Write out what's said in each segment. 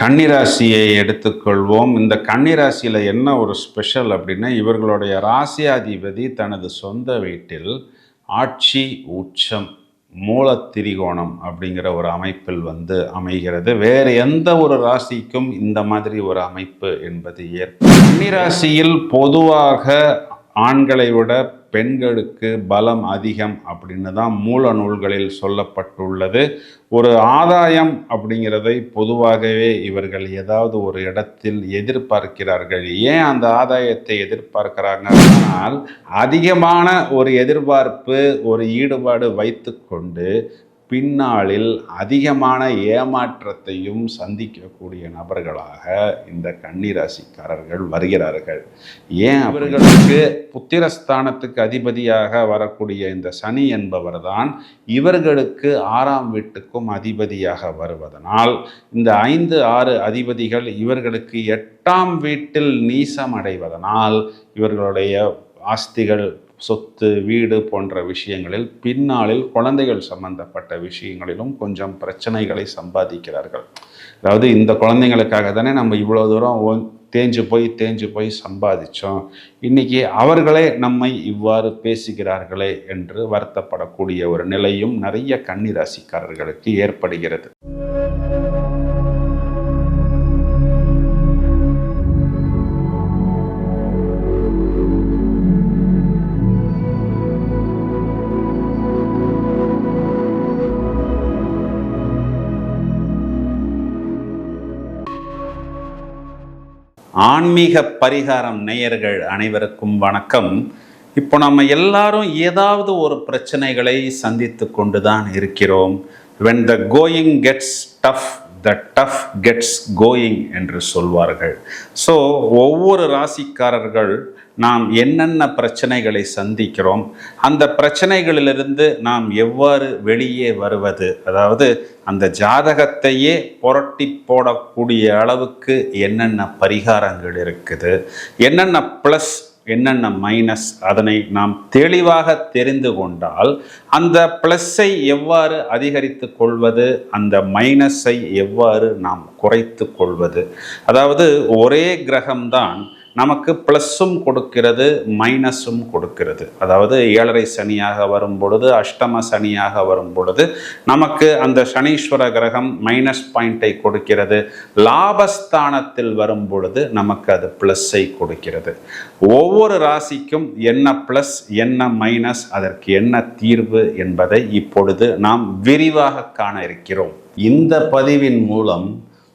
கன்னிராசியை எடுத்துக்கொள்வோம். இந்த கன்னிராசியில் என்ன ஒரு ஸ்பெஷல் அப்படின்னா இவர்களுடைய ராசியாதிபதி தனது சொந்த வீட்டில் ஆட்சி உச்சம் மூலத்திரிகோணம் அப்படிங்கிற ஒரு அமைப்பில் வந்து அமைகிறது. வேறு எந்த ஒரு ராசிக்கும் இந்த மாதிரி ஒரு அமைப்பு என்பது ஏற்படும் கன்னிராசியில் பொதுவாக ஆண்களை விட பெண்களுக்கு பலம் அதிகம் அப்படின்னு தான் மூல நூல்களில் சொல்லப்பட்டுள்ளது. ஒரு ஆதாயம் அப்படிங்கிறதை பொதுவாகவே இவர்கள் ஏதாவது ஒரு இடத்தில் எதிர்பார்க்கிறார்கள். ஏன் அந்த ஆதாயத்தை எதிர்பார்க்கிறாங்கன்னால் அதிகமான ஒரு எதிர்பார்ப்பு ஒரு ஈடுபாடு வைத்துக்கொண்டு பின்னாளில் அதிகமான ஏமாற்றத்தையும் சந்திக்கக்கூடிய நபர்களாக இந்த கன்னிராசிக்காரர்கள் வருகிறார்கள். ஏன் அவர்களுக்கு புத்திரஸ்தானத்துக்கு அதிபதியாக வரக்கூடிய இந்த சனி என்பவர் தான் இவர்களுக்கு ஆறாம் வீட்டுக்கும் அதிபதியாக வருவதனால் இந்த ஐந்து ஆறு அதிபதிகள் இவர்களுக்கு எட்டாம் வீட்டில் நீசம் அடைவதனால் இவர்களுடைய ஆஸ்திகள் சொத்து வீடு போன்ற விஷயங்களில் பின்னாளில் குழந்தைகள் சம்பந்தப்பட்ட விஷயங்களிலும் கொஞ்சம் பிரச்சனைகளை சம்பாதிக்கிறார்கள். அதாவது இந்த குழந்தைங்களுக்காக தானே நம்ம இவ்வளோ தூரம் ஓ- தேஞ்சு போய் தேஞ்சு போய் சம்பாதிச்சோம். இன்னைக்கு அவர்களே நம்மை இவ்வாறு பேசுகிறார்களே என்று வருத்தப்படக்கூடிய ஒரு நிலையும் நிறைய கன்னிராசிக்காரர்களுக்கு ஏற்படுகிறது. ஆன்மீக பரிகாரம் நேயர்கள் அனைவருக்கும் வணக்கம். இப்போ நம்ம எல்லாரும் ஏதாவது ஒரு பிரச்சனைகளை சந்தித்து கொண்டு தான் இருக்கிறோம். When the going gets tough the tough gets going என்று சொல்வார்கள். ஸோ ஒவ்வொரு ராசிக்காரர்கள் நாம் என்னென்ன பிரச்சனைகளை சந்திக்கிறோம் அந்த பிரச்சனைகளிலிருந்து நாம் எவ்வாறு வெளியே வருவது? அதாவது அந்த ஜாதகத்தையே புரட்டி போடக்கூடிய அளவுக்கு என்னென்ன பரிகாரங்கள் இருக்குது? என்னென்ன ப்ளஸ் என்னென்ன மைனஸ் அதனை நாம் தெளிவாக தெரிந்து கொண்டால் அந்த ப்ளஸ்ஸை எவ்வாறு அதிகரித்து கொள்வது? அந்த மைனஸை எவ்வாறு நாம் குறைத்து கொள்வது? அதாவது ஒரே கிரகம்தான் நமக்கு ப்ளஸ்ஸும் கொடுக்கிறது மைனஸும் கொடுக்கிறது. அதாவது ஏழரை சனியாக வரும் பொழுது அஷ்டம சனியாக வரும் பொழுது நமக்கு அந்த சனீஸ்வர கிரகம் மைனஸ் பாயிண்டை கொடுக்கிறது. லாபஸ்தானத்தில் வரும் பொழுது நமக்கு அது ப்ளஸ்ஸை கொடுக்கிறது. ஒவ்வொரு ராசிக்கும் என்ன ப்ளஸ் என்ன மைனஸ் அதற்கு என்ன தீர்வு என்பதை இப்பொழுது நாம் விரிவாக காண இருக்கிறோம். இந்த பதிவின் மூலம்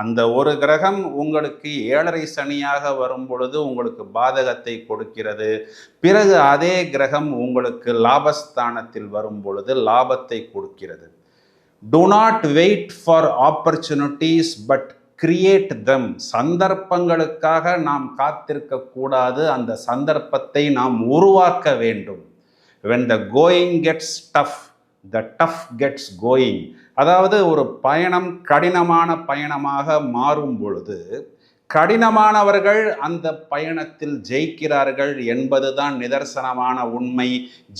அந்த ஒரு கிரகம் உங்களுக்கு ஏழரை சனியாக வரும் பொழுது உங்களுக்கு பாதகத்தை கொடுக்கிறது. பிறகு அதே கிரகம் உங்களுக்கு லாபஸ்தானத்தில் வரும் பொழுது லாபத்தை கொடுக்கிறது. Do not wait for opportunities but create them சந்தர்ப்பங்களுக்காக நாம் காத்திருக்க கூடாது. அந்த சந்தர்ப்பத்தை நாம் உருவாக்க வேண்டும். When the going gets tough the tough gets going அதாவது ஒரு பயணம் கடினமான பயணமாக மாறும் பொழுது கடினமானவர்கள் அந்த பயணத்தில் ஜெயிக்கிறார்கள் என்பதுதான் நிதர்சனமான உண்மை.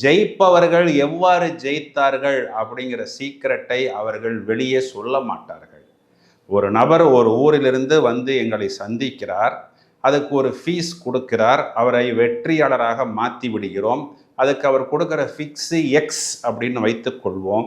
ஜெயிப்பவர்கள் எவ்வாறு ஜெயித்தார்கள் அப்படிங்கிற சீக்கிரட்டை அவர்கள் வெளியே சொல்ல மாட்டார்கள். ஒரு நபர் ஒரு ஊரிலிருந்து வந்து எங்களை சந்திக்கிறார். அதுக்கு ஒரு ஃபீஸ் கொடுக்கிறார். அவரை வெற்றியாளராக மாற்றி விடுகிறோம். அதுக்கு அவர் கொடுக்குற ஃபிக்ஸு எக்ஸ் அப்படின்னு வைத்துக்கொள்வோம்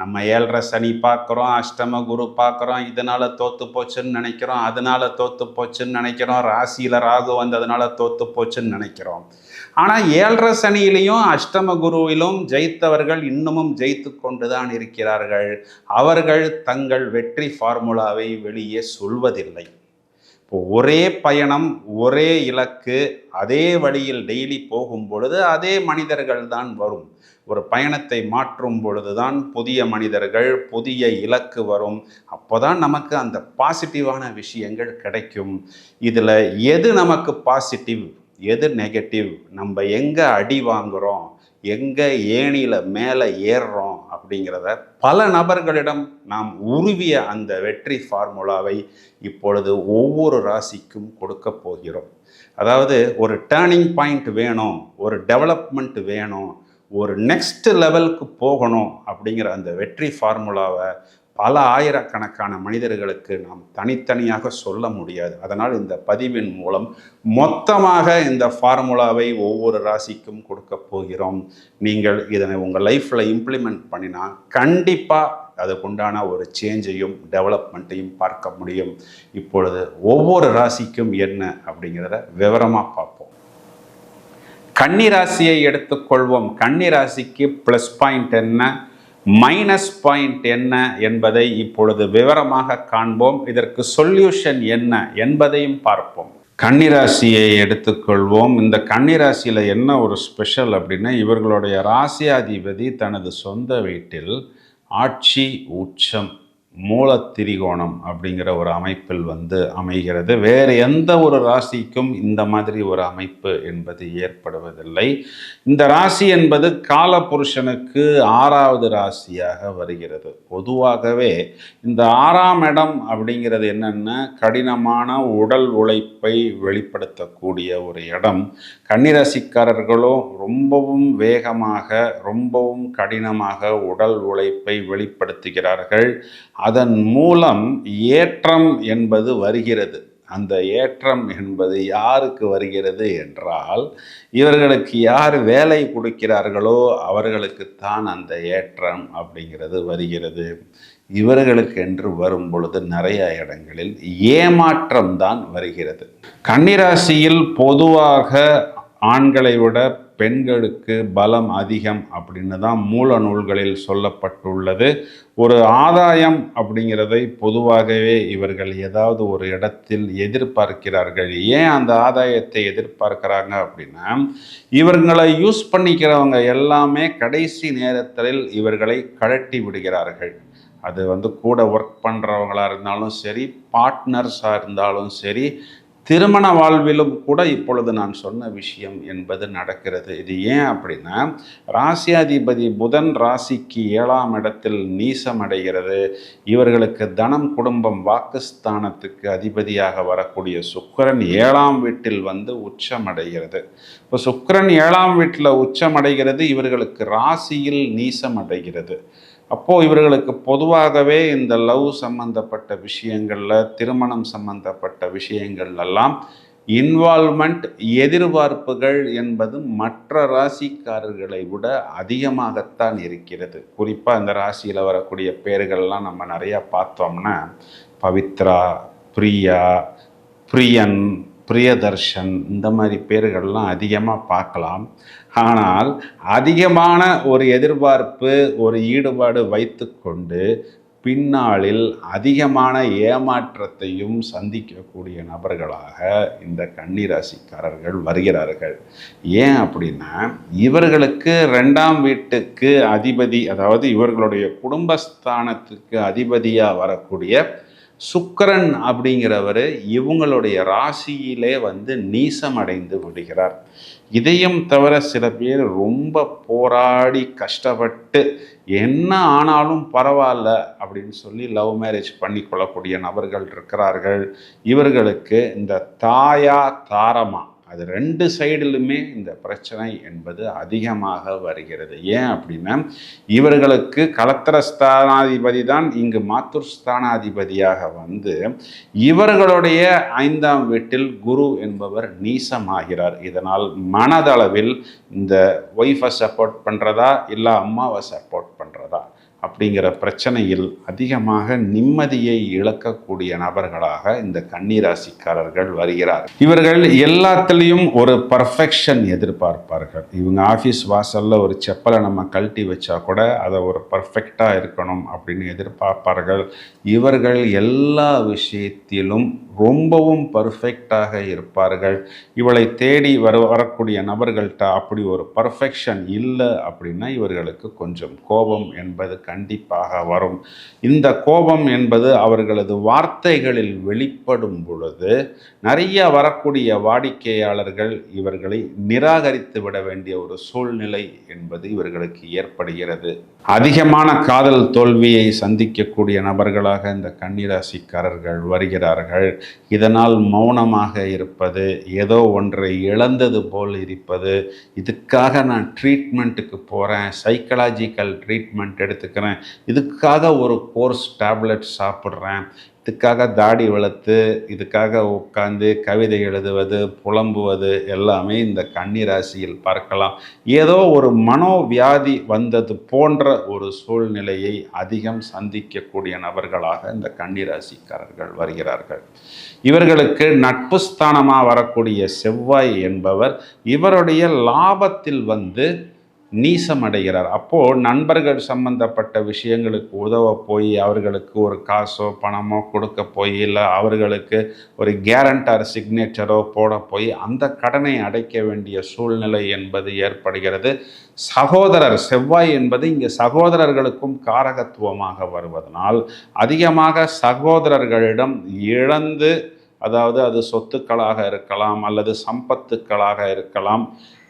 நம்ம ஏழரை சனி பார்க்குறோம் அஷ்டம குரு பார்க்குறோம் இதனால் தோற்று போச்சுன்னு நினைக்கிறோம் அதனால் தோற்று போச்சுன்னு நினைக்கிறோம் ராசியில் ராகு வந்ததுனால தோற்று போச்சுன்னு நினைக்கிறோம். ஆனால் ஏழரை சனியிலையும் அஷ்டம குருவிலும் ஜெயித்தவர்கள் இன்னமும் ஜெயித்து கொண்டு தான் இருக்கிறார்கள். அவர்கள் தங்கள் வெற்றி ஃபார்முலாவை வெளியே சொல்வதில்லை. இப்போ ஒரே பயணம் ஒரே இலக்கு அதே வழியில் டெய்லி போகும் பொழுது அதே மனிதர்கள் தான் வரும். ஒரு பயணத்தை மாற்றும் பொழுதுதான் புதிய மனிதர்கள் புதிய இலக்கு வரும். அப்போதான் நமக்கு அந்த பாசிட்டிவான விஷயங்கள் கிடைக்கும். இதில் எது நமக்கு பாசிட்டிவ் எது நெகட்டிவ் நம்ம எங்கே அடி வாங்குகிறோம் எங்கே ஏணியில் மேலே ஏறுறோம் அப்படிங்கிறத பல நபர்களிடம் நாம் உருவிய அந்த வெற்றி ஃபார்முலாவை இப்பொழுது ஒவ்வொரு ராசிக்கும் கொடுக்க போகிறோம். அதாவது ஒரு டேர்னிங் பாயிண்ட் வேணும் ஒரு டெவலப்மெண்ட் வேணும். ஒரு நெக்ஸ்ட் லெவலுக்கு போகணும் அப்படிங்கிற அந்த வெற்றி ஃபார்முலாவை பல ஆயிரக்கணக்கான மனிதர்களுக்கு நாம் தனித்தனியாக சொல்ல முடியாது. அதனால் இந்த பதிவின் மூலம் மொத்தமாக இந்த ஃபார்முலாவை ஒவ்வொரு ராசிக்கும் கொடுக்க போகிறோம். நீங்கள் இதனை உங்கள் லைஃப்பில் இம்ப்ளிமெண்ட் பண்ணினா கண்டிப்பாக அதுக்குண்டான ஒரு சேஞ்சையும் டெவலப்மெண்ட்டையும் பார்க்க முடியும். இப்பொழுது ஒவ்வொரு ராசிக்கும் என்ன அப்படிங்கிறத விவரமாக பார்ப்போம். கன்னிராசியை எடுத்துக்கொள்வோம். கன்னிராசிக்கு ப்ளஸ் பாயிண்ட் என்ன? மைனஸ் பாயிண்ட் என்ன என்பதை இப்பொழுது விவரமாக காண்போம். இதற்கு சொல்யூஷன் என்ன என்பதையும் பார்ப்போம். கன்னிராசியை எடுத்துக்கொள்வோம். இந்த கன்னிராசியில் என்ன ஒரு ஸ்பெஷல் அப்படின்னா இவர்களுடைய ராசியாதிபதி தனது சொந்த வீட்டில் ஆட்சி உச்சம். மூலத்திரிகோணம் அப்படிங்கிற ஒரு அமைப்பில் வந்து அமைகிறது. வேறு எந்த ஒரு ராசிக்கும் இந்த மாதிரி ஒரு அமைப்பு என்பது ஏற்படுவதில்லை. இந்த ராசி என்பது காலபுருஷனுக்கு ஆறாவது ராசியாக வருகிறது. பொதுவாகவே இந்த ஆறாம் இடம் அப்படிங்கிறது என்னென்னா? கடினமான உடல் உழைப்பை வெளிப்படுத்தக்கூடிய ஒரு இடம். கன்னிராசிக்காரர்களும் ரொம்பவும் வேகமாக ரொம்பவும் கடினமாக உடல் உழைப்பை வெளிப்படுத்துகிறார்கள். அதன் மூலம் ஏற்றம் என்பது வருகிறது. அந்த ஏற்றம் என்பது யாருக்கு வருகிறது என்றால் இவர்களுக்கு யார் வேலை கொடுக்கிறார்களோ அவர்களுக்குத்தான் அந்த ஏற்றம் அப்படிங்கிறது வருகிறது. இவர்களுக்கு என்று வரும் பொழுது நிறைய இடங்களில் ஏமாற்றம் தான் வருகிறது. கன்னிராசியில் பொதுவாக ஆண்களை விட பெண்களுக்கு பலம் அதிகம் அப்படின்னு தான் மூல நூல்களில் சொல்லப்பட்டுள்ளது. ஒரு ஆதாயம் அப்படிங்கிறதை பொதுவாகவே இவர்கள் ஏதாவது ஒரு இடத்தில் எதிர்பார்க்கிறார்கள். ஏன் அந்த ஆதாயத்தை எதிர்பார்க்கிறாங்க அப்படின்னா இவர்களை யூஸ் பண்ணிக்கிறவங்க எல்லாமே கடைசி நேரத்தில் இவர்களை கழட்டி விடுகிறார்கள். அது வந்து கூட ஒர்க் பண்ணுறவங்களாக இருந்தாலும் சரி பார்ட்னர்ஸாக இருந்தாலும் சரி திருமண வாழ்விலும் கூட இப்பொழுது நான் சொன்ன விஷயம் என்பது நடக்கிறது. இது ஏன் அப்படின்னா ராசியாதிபதி புதன் ராசிக்கு ஏழாம் இடத்தில் நீசம் அடைகிறது. இவர்களுக்கு தனம் குடும்பம் வாக்குஸ்தானத்துக்கு அதிபதியாக வரக்கூடிய சுக்கரன் ஏழாம் வீட்டில் வந்து உச்சம் அடைகிறது இப்போ சுக்கரன் ஏழாம் வீட்டில் உச்சம் அடைகிறது இவர்களுக்கு ராசியில் நீசம் அடைகிறது. அப்போது இவர்களுக்கு பொதுவாகவே இந்த லவ் சம்பந்தப்பட்ட விஷயங்களில் திருமணம் சம்பந்தப்பட்ட விஷயங்கள்லாம் இன்வால்மெண்ட் எதிர்பார்ப்புகள் என்பது மற்ற ராசிக்காரர்களை விட அதிகமாகத்தான் இருக்கிறது. குறிப்பாக இந்த ராசியில் வரக்கூடிய பேர்கள்லாம் நம்ம நிறையா பார்த்தோம்னா பவித்ரா பிரியா பிரியன் பிரியதர்ஷன் இந்த மாதிரி பேர்கள்லாம் அதிகமாக பார்க்கலாம். ஆனால் அதிகமான ஒரு எதிர்பார்ப்பு ஒரு ஈடுபாடு வைத்துக்கொண்டு பின்னாளில் அதிகமான ஏமாற்றத்தையும் சந்திக்கக்கூடிய நபர்களாக இந்த கன்னிராசிக்காரர்கள் வருகிறார்கள். ஏன் அப்படின்னா இவர்களுக்கு ரெண்டாம் வீட்டுக்கு அதிபதி அதாவது இவர்களுடைய குடும்பஸ்தானத்துக்கு அதிபதியாக வரக்கூடிய சுக்கரன் அப்படிங்கிறவர் இவங்களுடைய ராசியிலே வந்து நீசமடைந்து விடுகிறார். இதையும் தவிர சில பேர் ரொம்ப போராடி கஷ்டப்பட்டு என்ன ஆனாலும் பரவாயில்ல அப்படின்னு சொல்லி லவ் மேரேஜ் பண்ணி கொள்ளக்கூடிய நபர்கள் இருக்கிறார்கள். இவர்களுக்கு இந்த தாயா தாரமா அது ரெண்டு சைடிலுமே இந்த பிரச்சனை என்பது அதிகமாக வருகிறது. ஏன் அப்படின்னா இவர்களுக்கு கலத்தர ஸ்தானாதிபதி தான் இங்கு மாத்துர் ஸ்தானாதிபதியாக வந்து இவர்களுடைய ஐந்தாம் வீட்டில் குரு என்பவர் நீசமாகிறார். இதனால் மனதளவில் இந்த ஒய்ஃபை சப்போர்ட் பண்ணுறதா இல்லை அம்மாவை சப்போர்ட் அப்படிங்கிற பிரச்சனையில் அதிகமாக நிம்மதியை இழக்கக்கூடிய நபர்களாக இந்த கன்னிராசிக்காரர்கள் வருகிறார். இவர்கள் எல்லாத்துலேயும் ஒரு பர்ஃபெக்ஷன் எதிர்பார்ப்பார்கள். இவங்க ஆஃபீஸ் வாசலில் ஒரு செப்பலை நம்ம கழட்டி வச்சா கூட அதை ஒரு பர்ஃபெக்டாக இருக்கணும் அப்படின்னு எதிர்பார்ப்பார்கள். இவர்கள் எல்லா விஷயத்திலும் ரொம்பவும் பர்ஃபெக்டாக இருப்பார்கள். இவளை தேடி வர வரக்கூடிய நபர்கள்ட்ட அப்படி ஒரு பர்ஃபெக்ஷன் இல்லை அப்படின்னா இவர்களுக்கு கொஞ்சம் கோபம் என்பது கண்டிப்பாக வரும். இந்த கோபம் என்பது அவர்களது வார்த்தைகளில் வெளிப்படும் பொழுது நிறைய வரக்கூடிய வாடிக்கையாளர்கள் இவர்களை நிராகரித்து விட வேண்டிய ஒரு சூழ்நிலை என்பது இவர்களுக்கு ஏற்படுகிறது. அதிகமான காதல் தோல்வியை சந்திக்கக்கூடிய நபர்களாக இந்த கன்னிராசிக்காரர்கள் வருகிறார்கள். இதனால் மௌனமாக இருப்பது ஏதோ ஒன்றை இழந்தது போல் இருப்பது இதுக்காக நான் ட்ரீட்மெண்ட்டுக்கு போகிறேன் சைக்கலாஜிக்கல் ட்ரீட்மெண்ட் எடுத்துக்கிறேன் இதுக்காக ஒரு கோர்ஸ் டேப்லெட் சாப்பிட்றேன் இதுக்காக தாடி வளர்த்து இதுக்காக உட்காந்து கவிதை எழுதுவது புலம்புவது எல்லாமே இந்த கன்னிராசியில் பார்க்கலாம். ஏதோ ஒரு மனோவியாதி வந்தது போன்ற ஒரு சூழ்நிலையை அதிகம் சந்திக்கக்கூடிய நபர்களாக இந்த கன்னிராசிக்காரர்கள் வருகிறார்கள். இவர்களுக்கு நட்பு ஸ்தானமாக வரக்கூடிய செவ்வாய் என்பவர் இவருடைய லாபத்தில் வந்து நீசம் அடைகிறார் அப்போது நண்பர்கள் சம்பந்தப்பட்ட விஷயங்களுக்கு உதவ போய் அவர்களுக்கு ஒரு காசோ பணமோ கொடுக்க போய் இல்லை அவர்களுக்கு ஒரு கேரண்டர் சிக்னேச்சரோ போட போய் அந்த கடனை அடைக்க வேண்டிய சூழ்நிலை என்பது ஏற்படுகிறது. சகோதரர் செவ்வாய் என்பது இங்கே சகோதரர்களுக்கும் காரகத்துவமாக வருவதனால் அதிகமாக சகோதரர்களிடம் இழந்து அதாவது அது சொத்துக்களாக இருக்கலாம் அல்லது சம்பத்துக்களாக இருக்கலாம்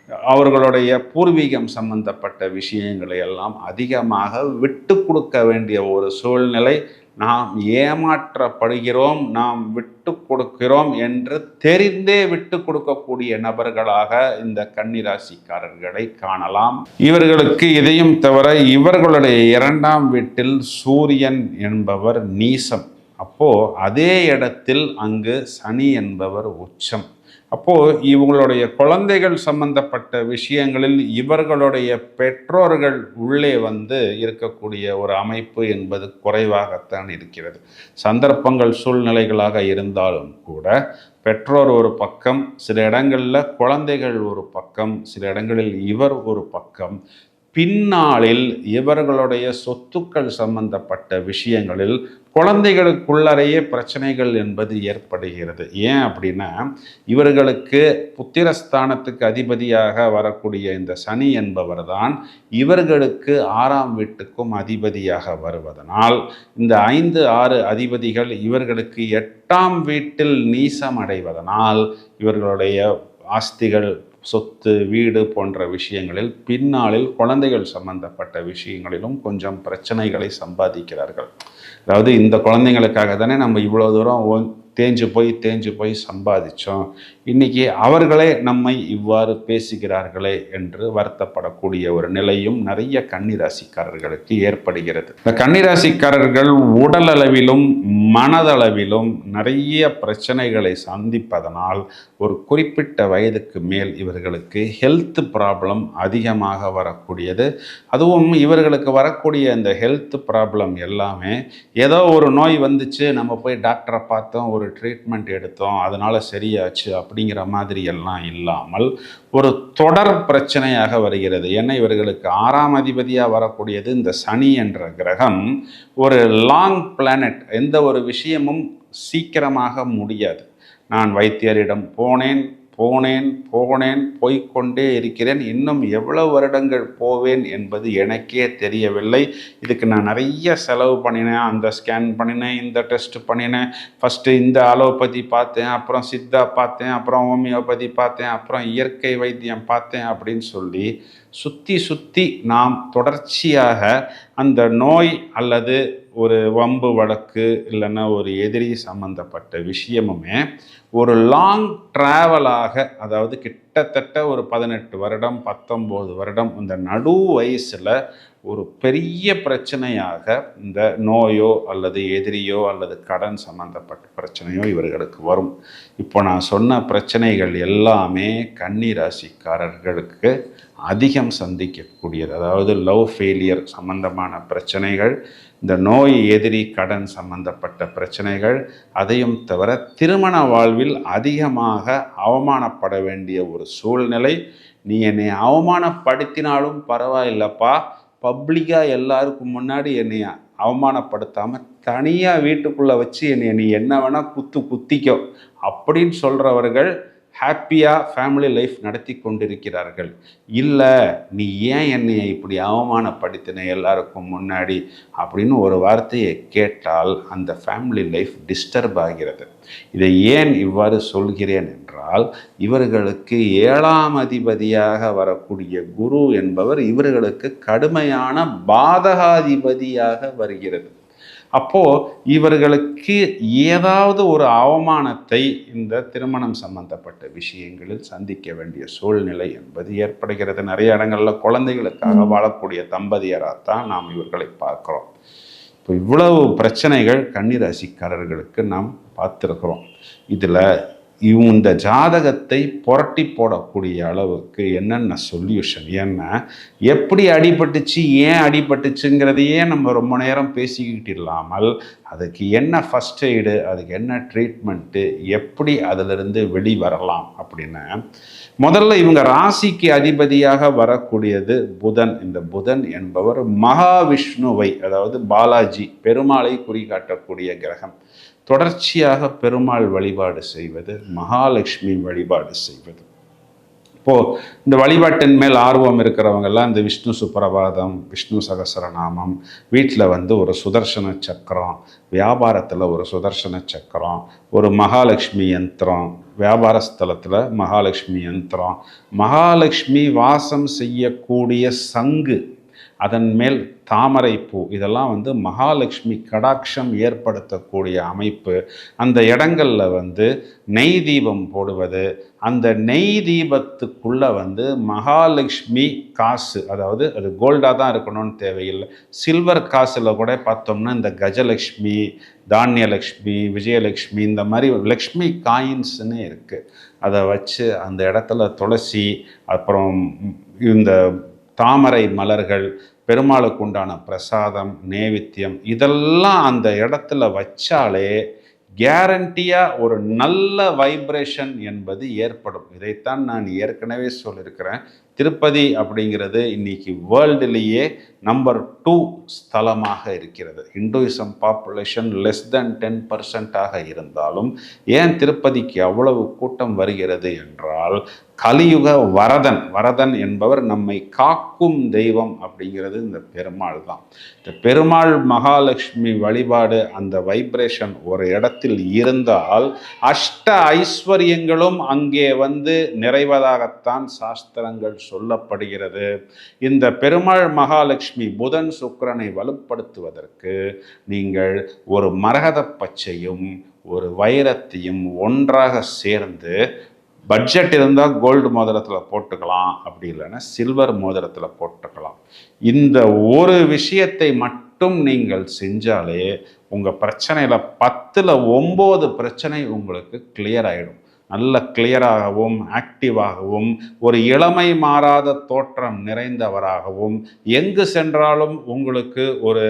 அவர்களுடைய பூர்வீகம் சம்பந்தப்பட்ட விஷயங்களை எல்லாம் அதிகமாக விட்டு கொடுக்க வேண்டிய ஒரு சூழ்நிலை. நாம் ஏமாற்றப்படுகிறோம் நாம் விட்டு கொடுக்கிறோம் என்று தெரிந்தே விட்டு கொடுக்கக்கூடிய நபர்களாக இந்த கன்னிராசிக்காரர்களை காணலாம். இவர்களுக்கு இதையும் தவிர இவர்களுடைய இரண்டாம் வீட்டில் சூரியன் என்பவர் நீசம். அப்போ அதே இடத்தில் அங்கு சனி என்பவர் உச்சம். அப்போது இவங்களுடைய குழந்தைகள் சம்பந்தப்பட்ட விஷயங்களில் இவர்களுடைய பெற்றோர்கள் உள்ளே வந்து இருக்கக்கூடிய ஒரு அமைப்பு என்பது குறைவாகத்தான் இருக்கிறது. சந்தர்ப்பங்கள் சூழ்நிலைகளாக இருந்தாலும் கூட பெற்றோர் ஒரு பக்கம் சில இடங்களில் குழந்தைகள் ஒரு பக்கம் சில இடங்களில் இவர் ஒரு பக்கம் பின்னாளில் இவர்களுடைய சொத்துக்கள் சம்பந்தப்பட்ட விஷயங்களில் குழந்தைகளுக்குள்ளறையே பிரச்சனைகள் என்பது ஏற்படுகிறது. ஏன் அப்படின்னா இவர்களுக்கு புத்திரஸ்தானத்துக்கு அதிபதியாக வரக்கூடிய இந்த சனி என்பவர் தான் இவர்களுக்கு ஆறாம் வீட்டுக்கும் அதிபதியாக வருவதனால் இந்த ஐந்து ஆறு அதிபதிகள் இவர்களுக்கு எட்டாம் வீட்டில் நீசம் அடைவதனால் இவர்களுடைய ஆஸ்திகள் சொத்து வீடு போன்ற விஷயங்களில் பின்னாளில் குழந்தைகள் சம்பந்தப்பட்ட விஷயங்களிலும் கொஞ்சம் பிரச்சனைகளை சம்பாதிக்கிறார்கள். அதாவது இந்த குழந்தைங்களுக்காக தானே நம்ம இவ்வளோ தூரம் தேஞ்சு போய் தேஞ்சு போய் சம்பாதிச்சோம். இன்னைக்கு அவர்களே நம்மை இவ்வாறு பேசுகிறார்களே என்று வருத்தப்படக்கூடிய ஒரு நிலையும் நிறைய கன்னிராசிக்காரர்களுக்கு ஏற்படுகிறது. இந்த கன்னிராசிக்காரர்கள் உடல் அளவிலும் மனதளவிலும் நிறைய பிரச்சனைகளை சந்திப்பதனால் ஒரு குறிப்பிட்ட வயதுக்கு மேல் இவர்களுக்கு ஹெல்த் ப்ராப்ளம் அதிகமாக வரக்கூடியது. அதுவும் இவர்களுக்கு வரக்கூடிய இந்த ஹெல்த் ப்ராப்ளம் எல்லாமே ஏதோ ஒரு நோய் வந்துச்சு நம்ம போய் டாக்டரை பார்த்தோம் ஒரு ட்ரீட்மெண்ட் எடுத்தோம் அதனால் சரியாச்சு அப்படிங்கிற மாதிரி எல்லாம் இல்லாமல் ஒரு தொடர் பிரச்சனையாக வருகிறது. ஏன்னா இவர்களுக்கு ஆறாம் அதிபதியாக வரக்கூடியது இந்த சனி என்ற கிரகம் ஒரு லாங் பிளானட் எந்த ஒரு விஷயமும் சீக்கிரமாக முடியாது. நான் வைத்தியரிடம் போனேன் போனேன் போனேன் போய்க்கொண்டே இருக்கிறேன். இன்னும் எவ்வளவு வருடங்கள் போவேன் என்பது எனக்கே தெரியவில்லை. இதுக்கு நான் நிறைய செலவு பண்ணினேன். அந்த ஸ்கேன் பண்ணினேன் இந்த டெஸ்ட் பண்ணினேன். ஃபஸ்ட்டு இந்த அலோபதி பார்த்தேன் அப்புறம் சித்தா பார்த்தேன் அப்புறம் ஹோமியோபதி பார்த்தேன் அப்புறம் இயற்கை வைத்தியம் பார்த்தேன் அப்படின்னு சொல்லி சுற்றி சுற்றி நாம் தொடர்ச்சியாக அந்த நோய் அல்லது ஒரு வம்பு வழக்கு இல்லைன்னா ஒரு எதிரி சம்மந்தப்பட்ட விஷயமுமே ஒரு லாங் ட்ராவலாக அதாவது கிட்டத்தட்ட ஒரு பதினெட்டு வருடம் பத்தொம்போது வருடம் இந்த நடு வயசில் ஒரு பெரிய பிரச்சனையாக இந்த நோயோ அல்லது எதிரியோ அல்லது கடன் சம்பந்தப்பட்ட பிரச்சனையோ இவர்களுக்கு வரும். இப்போ நான் சொன்ன பிரச்சனைகள் எல்லாமே கன்னி ராசிக்காரர்களுக்கு அதிகம் சந்திக்கக்கூடியது. அதாவது லவ் ஃபெயிலியர் சம்பந்தமான பிரச்சனைகள் இந்த நோய் எதிரி கடன் சம்பந்தப்பட்ட பிரச்சனைகள் அதையும் தவிர திருமண வாழ்வில் அதிகமாக அவமானப்பட வேண்டிய ஒரு சூழ்நிலை. நீ என்னை அவமானப்படுத்தினாலும் பரவாயில்லப்பா. பப்ளிக்காக எல்லாருக்கும் முன்னாடி என்னை அவமானப்படுத்தாமல் தனியாக வீட்டுக்குள்ளே வச்சு என்னை நீ என்ன வேணால் குத்து குத்திக்கோ. அப்படின்னு சொல்கிறவர்கள் ஹாப்பியாக ஃபேமிலி லைஃப் நடத்தி கொண்டிருக்கிறார்கள். இல்லை நீ ஏன் என்னை இப்படி அவமானப்படுத்தின எல்லாருக்கும் முன்னாடி? அப்படின்னு ஒரு வார்த்தையை கேட்டால் அந்த ஃபேமிலி லைஃப் டிஸ்டர்ப் ஆகிறது. இதை ஏன் இவ்வாறு சொல்கிறேன் என்றால் இவர்களுக்கு ஏழாம் அதிபதியாக வரக்கூடிய குரு என்பவர் இவர்களுக்கு கடுமையான பாதகாதிபதியாக வருகிறது. அப்போ இவர்களுக்கு ஏதாவது ஒரு அவமானத்தை இந்த திருமணம் சம்பந்தப்பட்ட விஷயங்களில் சந்திக்க வேண்டிய சூழ்நிலை என்பது ஏற்படுகிறது. நிறைய இடங்கள்ல குழந்தைகளுக்காக வாழக்கூடிய தம்பதியராகத்தான் நாம் இவர்களை பார்க்கிறோம். இப்போ இவ்வளவு பிரச்சனைகள் கன்னிராசிக்காரர்களுக்கு நாம் பார்த்துருக்குறோம். இதில் இந்த ஜாதகத்தை புரட்டி போடக்கூடிய அளவுக்கு என்னென்ன சொல்யூஷன் என்ன எப்படி அடிபட்டுச்சு ஏன் அடிபட்டுச்சுங்கிறதையே நம்ம ரொம்ப நேரம் பேசிக்கிட்டு இல்லாமல் அதுக்கு என்ன ஃபஸ்ட் எய்டு அதுக்கு என்ன ட்ரீட்மெண்ட்டு எப்படி அதிலிருந்து வெளிவரலாம் அப்படின்னு. முதல்ல இவங்க ராசிக்கு அதிபதியாக வரக்கூடியது புதன். இந்த புதன் என்பவர் மகாவிஷ்ணுவை அதாவது பாலாஜி பெருமாளை குறிகாட்டக்கூடிய கிரகம். தொடர்ச்சியாக பெருமாள் வழிபாடு செய்வது மகாலட்சுமி வழிபாடு செய்வது. இப்போது இந்த வழிபாட்டின் மேல் ஆர்வம் இருக்கிறவங்கெல்லாம் இந்த விஷ்ணு சுப்பிரபாதம் விஷ்ணு சகசரநாமம் வீட்டில் வந்து ஒரு சுதர்சன சக்கரம் வியாபாரத்தில் ஒரு சுதர்சன சக்கரம் ஒரு மகாலட்சுமி யந்திரம் வியாபார ஸ்தலத்தில் மகாலட்சுமி யந்திரம் மகாலட்சுமி வாசம் செய்யக்கூடிய சங்கு அதன் மேல் தாமரை பூ இதெல்லாம் வந்து மகாலட்சுமி கடாட்சம் ஏற்படுத்தக்கூடிய அமைப்பு. அந்த இடங்களில் வந்து நெய் தீபம் போடுவது. அந்த நெய் தீபத்துக்குள்ளே வந்து மகாலட்சுமி காசு அதாவது அது கோல்டாக தான் இருக்கணும்னு தேவையில்லை. சில்வர் காசில் கூட பார்த்தோம்னா இந்த கஜலக்ஷ்மி தானியலக்ஷ்மி விஜயலக்ஷ்மி இந்த மாதிரி லக்ஷ்மி காயின்ஸ்னு இருக்குது அதை வச்சு அந்த இடத்துல துளசி அப்புறம் இந்த தாமரை மலர்கள் பெருமாளுக்கு உண்டான பிரசாதம் நேவித்தியம் இதெல்லாம் அந்த இடத்துல வச்சாலே கேரண்டியாக ஒரு நல்ல வைப்ரேஷன் என்பது ஏற்படும். இதைத்தான் நான் ஏற்கனவே சொல்லியிருக்கிறேன். திருப்பதி அப்படிங்கிறது இன்னைக்கு வேர்ல்டுலேயே நம்பர் டூ ஸ்தலமாக இருக்கிறது. Hinduism population less then ten பர்சன்டாக இருந்தாலும் ஏன் திருப்பதிக்கு அவ்வளவு கூட்டம் வருகிறது என்றால் கலியுக வரதன் வரதன் என்பவர் நம்மை காக்கும் தெய்வம் அப்படிங்கிறது இந்த பெருமாள் தான். இந்த பெருமாள் மகாலட்சுமி வழிபாடு அந்த வைப்ரேஷன் ஒரு இடத்தில் இருந்தால் அஷ்ட ஐஸ்வர்யங்களும் அங்கே வந்து நிறைவதாகத்தான் சாஸ்திரங்கள் சொல்லப்படுகிறது. இந்த பெருமாள் மகாலட்சுமி புதன் சுக்கரனை வலுப்படுத்துவதற்கு நீங்கள் ஒரு மரகத பச்சையும் ஒரு வைரத்தையும் ஒன்றாக சேர்ந்து பட்ஜெட் இருந்தால் கோல்டு மோதிரத்தில் போட்டுக்கலாம் அப்படி இல்லைன்னா சில்வர் மோதிரத்தில் போட்டுக்கலாம். இந்த ஒரு விஷயத்தை மட்டும் நீங்கள் செஞ்சாலே உங்கள் பிரச்சனையில் பத்தில் ஒம்பது பிரச்சனை உங்களுக்கு கிளியர் ஆகிடும் நல்ல கிளியராகவும் ஆக்டிவாகவும் ஒரு இளமை மாறாத தோற்றம் நிறைந்தவராகவும் எங்கு சென்றாலும் உங்களுக்கு ஒரு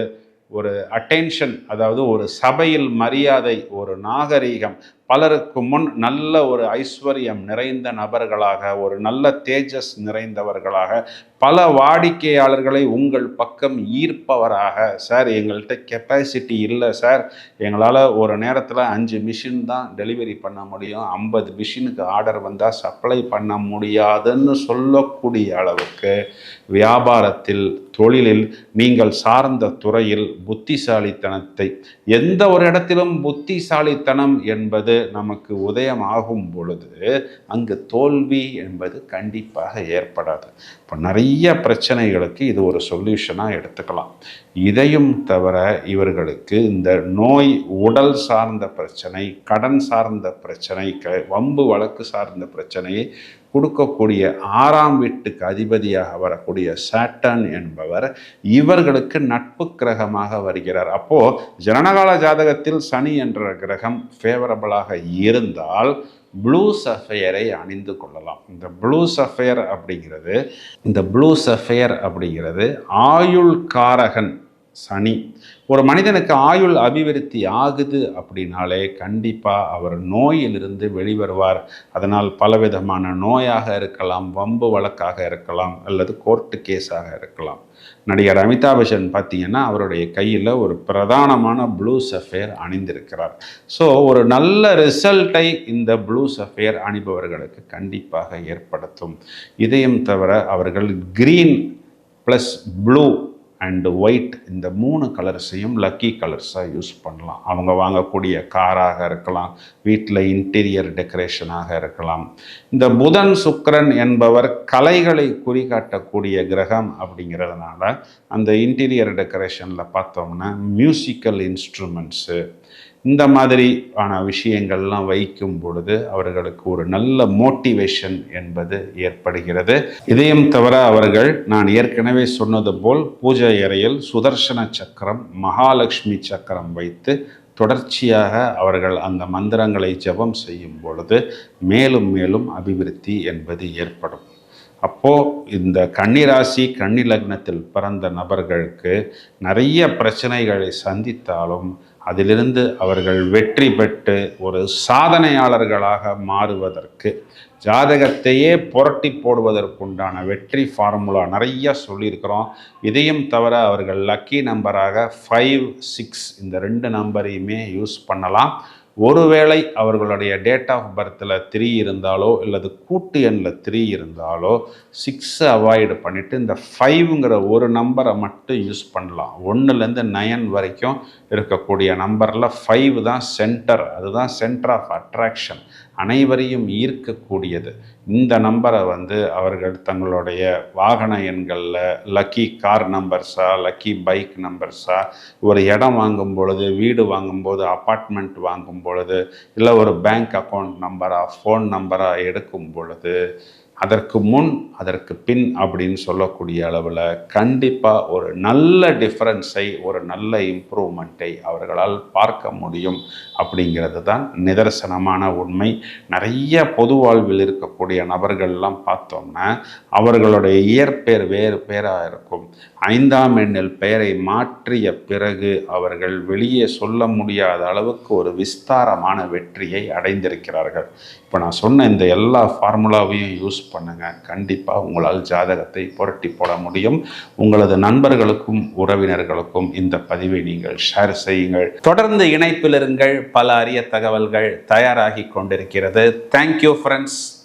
ஒரு அட்டென்ஷன் அதாவது ஒரு சபையில் மரியாதை ஒரு நாகரீகம் பலருக்கு முன் நல்ல ஒரு ஐஸ்வர்யம் நிறைந்த நபர்களாக ஒரு நல்ல தேஜஸ் நிறைந்தவர்களாக பல வாடிக்கையாளர்களை உங்கள் பக்கம் ஈர்ப்பவராக. சார் எங்கள்கிட்ட கெப்பாசிட்டி இல்லை சார். எங்களால் ஒரு நேரத்தில் அஞ்சு மிஷின் தான் டெலிவரி பண்ண முடியும். ஐம்பது மிஷினுக்கு ஆர்டர் வந்தால் சப்ளை பண்ண முடியாதுன்னு சொல்லக்கூடிய அளவுக்கு வியாபாரத்தில் தொழிலில் நீங்கள் சார்ந்த துறையில் புத்திசாலித்தனத்தை எந்த ஒரு இடத்திலும் புத்திசாலித்தனம் என்பது நமக்கு உதயம் ஆகும் பொழுது அங்கு தோல்வி என்பது கண்டிப்பாக ஏற்படாது. இப்போ நிறைய பிரச்சனைகளுக்கு இது ஒரு சொல்யூஷனாக எடுத்துக்கலாம். இதையும் தவிர இவர்களுக்கு இந்த நோய் உடல் சார்ந்த பிரச்சனை கடன் சார்ந்த பிரச்சனை க வம்பு வழக்கு சார்ந்த பிரச்சனையை கொடுக்கக்கூடிய ஆறாம் வீட்டுக்கு அதிபதியாக வரக்கூடிய சாட்டன் என்பவர் இவர்களுக்கு நட்பு கிரகமாக வருகிறார். அப்போது ஜனனகால ஜாதகத்தில் சனி என்ற கிரகம் ஃபேவரபிளாக இருந்தால் ப்ளூ சஃபையரை அணிந்து கொள்ளலாம். இந்த ப்ளூ சஃபையர் அப்படிங்கிறது இந்த ப்ளூ சஃபையர் அப்படிங்கிறது ஆயுள் காரகன் சனி. ஒரு மனிதனுக்கு ஆயுள் அபிவிருத்தி ஆகுது அப்படின்னாலே கண்டிப்பாக அவர் நோயிலிருந்து வெளிவருவார். அதனால் பலவிதமான நோயாக இருக்கலாம் வம்பு வழக்காக இருக்கலாம் அல்லது கோர்ட்டு கேஸாக இருக்கலாம். நடிகர் அமிதாப் பச்சன் பார்த்தீங்கன்னா அவருடைய கையில் ஒரு பிரதானமான ப்ளூ சஃபேர் அணிந்திருக்கிறார். ஸோ ஒரு நல்ல ரிசல்ட்டை இந்த ப்ளூ சஃபேர் அணிபவர்களுக்கு கண்டிப்பாக ஏற்படுத்தும். இதையும் தவிர அவர்கள் green plus blue and white இந்த மூணு கலர்ஸையும் லக்கி கலர்ஸாக யூஸ் பண்ணலாம். அவங்க வாங்கக்கூடிய காராக இருக்கலாம் வீட்டில் இன்டீரியர் டெக்கரேஷனாக இருக்கலாம். இந்த புதன் சுக்கரன் என்பவர் கலைகளை குறிகாட்டக்கூடிய கிரகம் அப்படிங்கிறதுனால அந்த இன்டீரியர் டெக்கரேஷனில் பார்த்தோம்னா மியூசிக்கல் இன்ஸ்ட்ருமெண்ட்ஸு இந்த மாதிரி ஆன விஷயங்கள்லாம் வைக்கும் பொழுது அவர்களுக்கு ஒரு நல்ல மோட்டிவேஷன் என்பது ஏற்படுகிறது. இதையும் தவிர அவர்கள் நான் ஏற்கனவே சொன்னது போல் பூஜை அறையில் சுதர்சன சக்கரம் மகாலட்சுமி சக்கரம் வைத்து தொடர்ச்சியாக அவர்கள் அந்த மந்திரங்களை ஜெபம் செய்யும் பொழுது மேலும் மேலும் அபிவிருத்தி என்பது ஏற்படும். அப்போது இந்த கன்னிராசி கன்னி லக்னத்தில் பிறந்த நபர்களுக்கு நிறைய பிரச்சனைகளை சந்தித்தாலும் அதிலிருந்து அவர்கள் வெற்றி பெற்று ஒரு சாதனையாளர்களாக மாறுவதற்கு ஜாதகத்தையே புரட்டி போடுவதற்குண்டான வெற்றி ஃபார்முலா நிறைய சொல்லியிருக்கிறோம். இதையும் தவிர அவர்கள் லக்கி நம்பராக ஃபைவ் சிக்ஸ் இந்த ரெண்டு நம்பரையுமே யூஸ் பண்ணலாம். ஒருவேளை அவர்களுடைய டேட் ஆஃப் பர்த்தில் த்ரீ இருந்தாலோ இல்லது கூட்டு எண்ணில் த்ரீ இருந்தாலோ சிக்ஸை அவாய்டு பண்ணிவிட்டு இந்த ஃபைவ்ங்கிற ஒரு நம்பரை மட்டும் யூஸ் பண்ணலாம். ஒன்றுலேருந்து நயன் வரைக்கும் இருக்கக்கூடிய நம்பரில் ஃபைவ் தான் சென்டர் அதுதான் சென்டர் ஆஃப் அட்ராக்ஷன் அனைவரையும் ஈர்க்கக்கூடியது. இந்த நம்பரை வந்து அவர்கள் தங்களுடைய வாகன எண்களில் லக்கி கார் நம்பர்ஸா லக்கி பைக் நம்பர்ஸா ஒரு இடம் வாங்கும் பொழுது வீடு வாங்கும்போது அப்பார்ட்மெண்ட் வாங்கும் பொழுது இல்லை ஒரு பேங்க் அக்கௌண்ட் நம்பரா ஃபோன் நம்பராக எடுக்கும் பொழுது அதற்கு முன் அதற்கு பின் அப்படின்னு சொல்லக்கூடிய அளவில் கண்டிப்பாக ஒரு நல்ல டிஃப்ரென்ஸை ஒரு நல்ல இம்ப்ரூவ்மெண்ட்டை அவர்களால் பார்க்க முடியும் அப்படிங்கிறது தான் நிதர்சனமான உண்மை. நிறைய பொது வாழ்வில் இருக்கக்கூடிய நபர்கள்லாம் பார்த்தோம்னா அவர்களுடைய இயற்பெயர் வேறு பேராக இருக்கும். ஐந்தாம் எண்ணில் பெயரை மாற்றிய பிறகு அவர்கள் வெளியே சொல்ல முடியாத அளவுக்கு ஒரு விஸ்தாரமான வெற்றியை அடைந்திருக்கிறார்கள். இப்போ நான் சொன்ன இந்த எல்லா ஃபார்முலாவையும் யூஸ் பண்ணுங்கள் கண்டிப்பாக உங்களால் ஜாதகத்தை புரட்டி போட முடியும். உங்களது நண்பர்களுக்கும் உறவினர்களுக்கும் இந்த பதிவை நீங்கள் ஷேர் செய்யுங்கள். தொடர்ந்து இணைப்பில் இருங்கள். பல அரிய தகவல்கள் தயாராகி கொண்டிருக்கிறது. Thank you friends